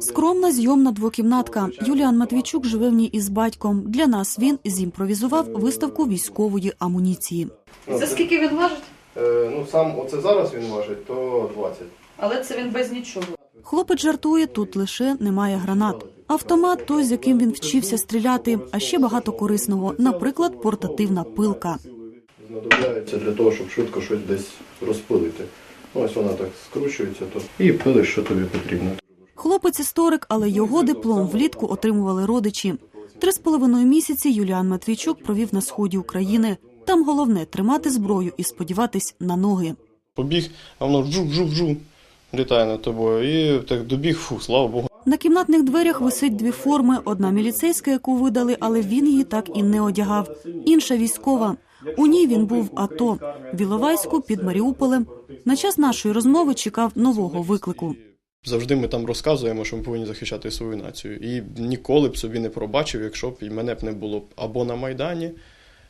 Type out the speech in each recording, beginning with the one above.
Скромна зйомна двокімнатка. Юліан Матвійчук живе в ній із батьком. Для нас він зімпровізував виставку військової амуніції. За скільки він важить? Е, ну сам оце зараз він важить, то 20. Але це він без нічого. Хлопець жартує, тут лише немає гранат. Автомат той, з яким він вчився стріляти, а ще багато корисного, наприклад, портативна пилка. Знадобляється для того, щоб швидко щось десь розпилити. Ну, ось вона так скручується, то і пилиш, що тобі потрібно. Хлопець історик, але його диплом влітку отримували родичі. Три з половиною місяці Юліан Матвійчук провів на сході України. Там головне тримати зброю і сподіватись на ноги. Побіг, а воно жук-жук-жук літає над тобою. І так добіг, фу, слава Богу. На кімнатних дверях висить дві форми: одна міліцейська, яку видали, але він її так і не одягав. Інша військова. У ній він був в АТО в Іловайську під Маріуполем. На час нашої розмови чекав нового виклику. Завжди ми там розказуємо, що ми повинні захищати свою націю. І ніколи б собі не пробачив, якщо б і мене б не було або на Майдані,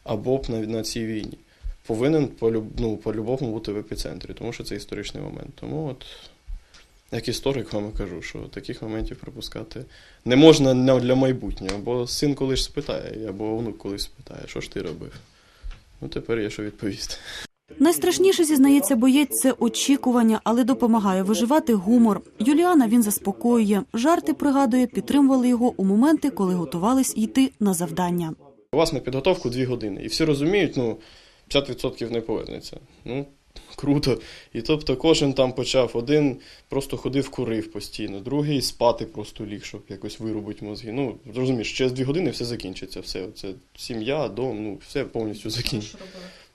або б на, на цій війні. Повинен ну, по-любому бути в епіцентрі, тому що це історичний момент. Тому от, як історик вам кажу, що таких моментів пропускати не можна для майбутнього, бо син колись спитає, або внук колись спитає, що ж ти робив. Ну, тепер є що відповісти. Найстрашніше зізнається боєць це очікування, але допомагає виживати гумор. Юліана він заспокоює. Жарти пригадує, підтримували його у моменти, коли готувались йти на завдання. У вас на підготовку дві години, і всі розуміють, ну, 50% не повернеться. Ну, круто. І тобто кожен там почав, один просто ходив, курив постійно, другий спати просто ліг, щоб якось вирубити мозги. Ну, розумієш, через дві години все закінчиться. Все, це сім'я, дом, ну, все повністю закінчиться.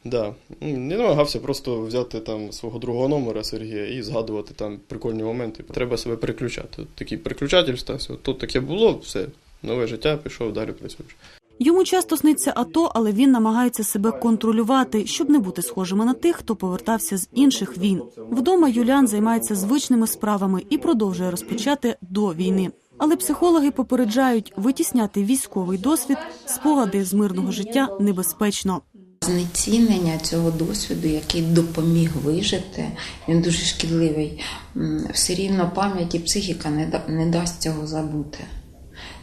Да. Не намагався просто взяти там свого другого номера Сергія і згадувати там прикольні моменти. Треба себе переключати. Такий переключатель стався. Тут таке було, все, нове життя, пішов, далі працюєш. Йому часто сниться АТО, але він намагається себе контролювати, щоб не бути схожими на тих, хто повертався з інших війн. Вдома Юліан займається звичними справами і продовжує розпочати до війни. Але психологи попереджають, витісняти військовий досвід, спогади з мирного життя небезпечно. Знецінення цього досвіду, який допоміг вижити, він дуже шкідливий. Все рівно пам'ять і психіка не, да- не дасть цього забути,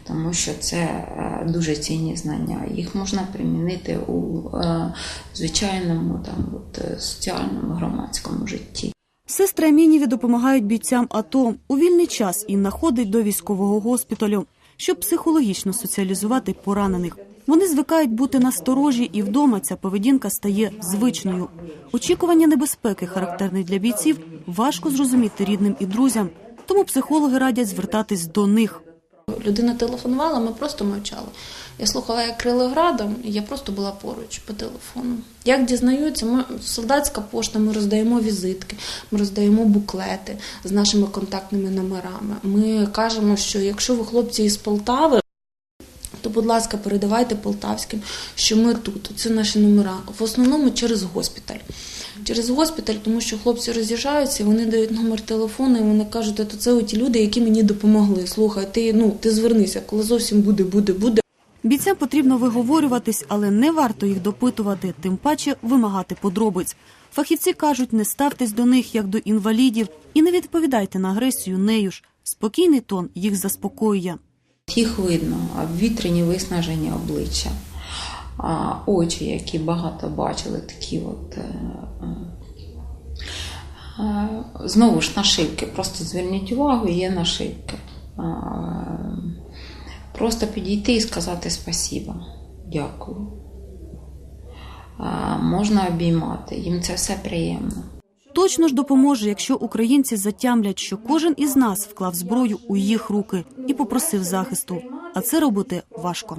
тому що це е, дуже цінні знання. Їх можна примінити у е, звичайному там, от, е, соціальному громадському житті. Сестри Амінєві допомагають бійцям АТО. У вільний час Інна ходить до військового госпіталю, щоб психологічно соціалізувати поранених. Вони звикають бути насторожі, і вдома ця поведінка стає звичною. Очікування небезпеки, характерне для бійців, важко зрозуміти рідним і друзям. Тому психологи радять звертатись до них. Людина телефонувала, ми просто мовчали. Я слухала як крили градом, і я просто була поруч по телефону. Як дізнаються, ми солдатська пошта, ми роздаємо візитки, ми роздаємо буклети з нашими контактними номерами. Ми кажемо, що якщо ви хлопці із Полтави, будь ласка, передавайте полтавським, що ми тут. Це наші номера. В основному через госпіталь. Через госпіталь, тому що хлопці роз'їжджаються, вони дають номер телефону, і вони кажуть, «Та це ті люди, які мені допомогли. Слухай, ти ну ти звернися, коли зовсім буде, буде, буде. Бійцям потрібно виговорюватись, але не варто їх допитувати, тим паче вимагати подробиць. Фахівці кажуть, не ставтесь до них як до інвалідів і не відповідайте на агресію нею ж. Спокійний тон їх заспокоює. Їх видно, обвітрені виснажені обличчя, очі, які багато бачили, такі от. е, е, е, Знову ж нашивки. Просто зверніть увагу, є нашивки. Просто підійти і сказати спасіба, дякую. Можна обіймати, їм це все приємно. Точно ж допоможе, якщо українці затямлять, що кожен із нас вклав зброю у їх руки і попросив захисту. А це робити важко.